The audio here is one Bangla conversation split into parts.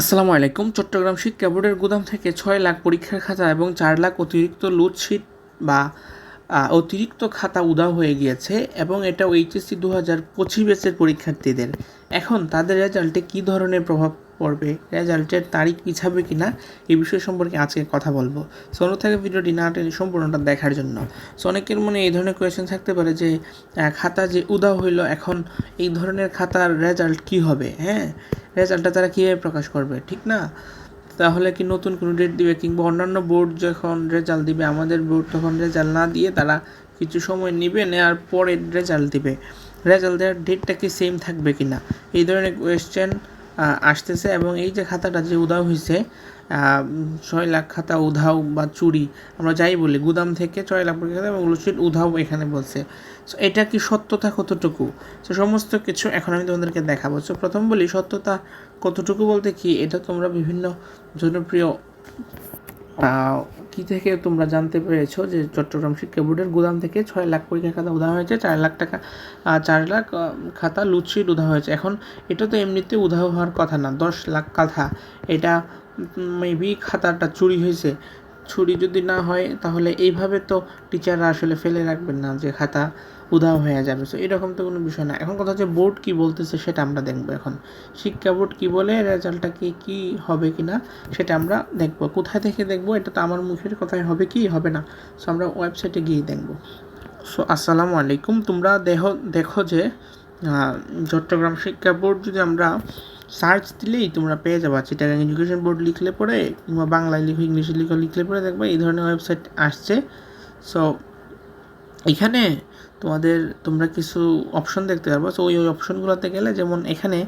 আসসালামু আলাইকুম। চট্টগ্রাম শিক্ষা বোর্ডের গুদাম থেকে ছয় লাখ পরীক্ষার খাতা এবং চার লাখ অতিরিক্ত লুটশিট বা অতিরিক্ত খাতা উধাও হয়ে গিয়েছে এবং এটা এইচএসসি দু হাজার পঁচিশ ব্যাচের পরীক্ষার্থীদের। এখন তাদের রেজাল্টে কী ধরনের প্রভাব পড়বে? রেজাল্টের তারিখ পিছাবে কি না? এই বিষয় সম্পর্কে আজকে কথা বলব। সোনো থেকে ভিডিওটি না টেনে সম্পূর্ণটা দেখার জন্য। সো অনেকের মনে এই ধরনের কোয়েশ্চেন থাকতে পারে যে খাতা যে উধাও হইল, এখন এই ধরনের খাতার রেজাল্ট কী হবে? হ্যাঁ? রেজাল্টটা তারা কীভাবে প্রকাশ করবে, ঠিক না? তাহলে কি নতুন কোনো ডেট দিবে কিংবা অন্যান্য বোর্ড যখন রেজাল্ট দিবে, আমাদের বোর্ড তখন রেজাল্ট না দিয়ে তারা কিছু সময় নেবে নেওয়ার পরে রেজাল্ট দিবে। রেজাল্ট দেওয়ার ডেটটা কি সেম থাকবে কি না এই ধরনের কোয়েশ্চেন আসতেছে এবং এই যে খাতাটা যে উধাও হয়েছে ছয় লাখ খাতা উধাও বা চুরি, আমরা যাই বলি, গুদাম থেকে ছয় লাখ খাতা এবং লুচির উধাও এখানে বলছে। সো এটা কি সত্যতা কতটুকু? সো সমস্ত কিছু এখন আমি তোমাদেরকে দেখাবো। সো প্রথম বলি, সত্যতা কতটুকু বলতে কি, এটা তোমরা বিভিন্ন জনপ্রিয় কি থেকে তোমরা জানতে পেরেছ যে চট্টগ্রাম শিক্ষা বোর্ডের গুদাম থেকে ছয় লাখ পরীক্ষা খাতা উধাও হয়েছে, চার লাখ টাকা চার লাখ খাতা লুটশিট উধাও হয়েছে। এখন এটা তো এমনিতে উধাও হওয়ার কথা না, দশ লাখ কথা এটা মেবি খাতাটা চুরি হয়েছে। চুরি যদি না হয়, তাহলে এইভাবে তো টিচাররা আসলে ফেলে রাখবেন না যে খাতা উধাও হয়ে যাবে। সো এরকম তো কোনো বিষয় না। এখন কথা হচ্ছে বোর্ড কি বলতেছে সেটা আমরা দেখব এখন। শিক্ষা বোর্ড কী বলে, রেজাল্টটা কি, কী হবে কি না সেটা আমরা দেখব। কোথায় থেকে দেখব, এটা তো আমার মুখের কথায় হবে কি, হবে না। সো আমরা ওয়েবসাইটে গিয়ে দেখব। সো আসসালামু আলাইকুম। তোমরা দেখো দেখো যে চট্টগ্রাম শিক্ষা বোর্ড যদি আমরা সার্চ দিলেই তোমরা পেয়ে যাবা। চিটাগাং এডুকেশন বোর্ড লিখলে পরে, কিংবা বাংলায় লিখো ইংলিশে লিখো, লিখলে পরে দেখবা এই ধরনের ওয়েবসাইট আসছে। সো এখানে তোমাদের, তোমরা কিছু অপশন দেখতে পারব। সো ওই ওই অপশনগুলোতে গেলে যেমন এখানে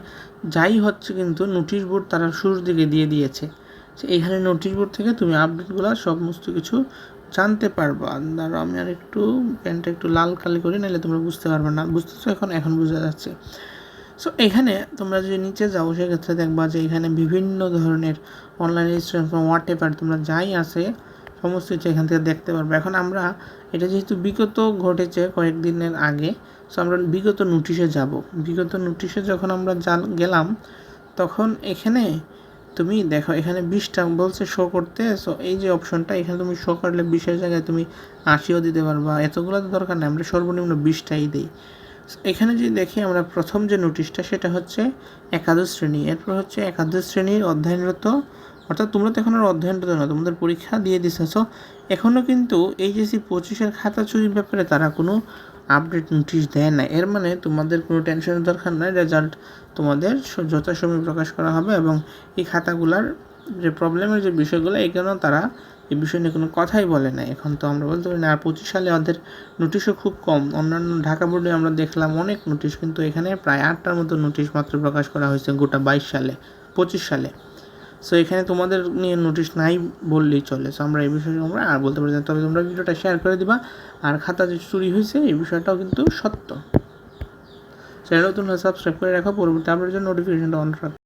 যাই হচ্ছে কিন্তু নোটিশ বোর্ড তারা শুরুর দিকে দিয়ে দিয়েছে। এখানে নোটিশ বোর্ড থেকে তুমি আপডেটগুলো সমস্ত কিছু জানতে পারবা। ধরো আমি আর একটু পেনটা একটু লাল কালি করি, নাহলে তোমরা বুঝতে পারবে না। বুঝতেছো এখন? এখন বোঝা যাচ্ছে। সো এখানে তোমরা যদি নিচে যাও, সেক্ষেত্রে দেখবা যে এখানে বিভিন্ন ধরনের অনলাইন রেজিস্ট্রেশন হোয়াট এভার তোমরা যাই আছে, সমস্ত কিছু এখান থেকে দেখতে পারবে। এখন আমরা, এটা যেহেতু বিগত ঘটেছে কয়েকদিনের আগে সো আমরা বিগত নোটিশে যাব। বিগত নোটিশে যখন আমরা গেলাম, তখন এখানে তুমি দেখো, এখানে বিশটা বলছে শো করতে সো এই যে অপশনটা এখানে তুমি শো করলে বিশের জায়গায় তুমি আশিও দিতে পারবা। এতগুলো তো দরকার নেই, আমরা সর্বনিম্ন বিশটাই দিই। এখানে যদি দেখি আমরা প্রথম যে নোটিশটা সেটা হচ্ছে একাদশ শ্রেণি। এরপর হচ্ছে একাদশ শ্রেণির অধ্যয়নরত, অর্থাৎ তোমরা তো এখন আর অধ্যয়নরত না, তোমাদের পরীক্ষা দিয়ে দিতেছো এখনও কিন্তু এইচএসসি পঁচিশের খাতা চুরির ব্যাপারে তারা কোনো আপডেট নোটিশ দেয় না এর মানে তোমাদের কোনো টেনশনের দরকার নাই রেজাল্ট তোমাদের যথাসময়ে প্রকাশ করা হবে এবং এই খাতাগুলার যে প্রবলেমের যে বিষয়গুলো এখানেও তারা এই বিষয় নিয়ে কোনো কথাই বলে না এখন তো আমরা বলতে পারি না, আর পঁচিশ সালে ওদের নোটিশও খুব কম। অন্যান্য ঢাকা বোর্ডে আমরা দেখলাম অনেক নোটিশ কিন্তু এখানে প্রায় আটটার মতো নোটিশ মাত্র প্রকাশ করা হয়েছে গোটা বাইশ সালে, পঁচিশ সালে। সো এখানে তোমাদের নিয়ে নোটিশ নাই বললেই চলে। সো আমরা এই বিষয়ে আমরা আর বলতে পারি না। তবে তোমরা ভিডিওটা শেয়ার করে দিবা। আর খাতা যে চুরি হয়েছে, এই বিষয়টাও কিন্তু সত্য। চ্যানেল নতুন সাবস্ক্রাইব করে রাখো। পরবর্তী আপডেটের জন্য নোটিফিকেশনটা অন রাখো।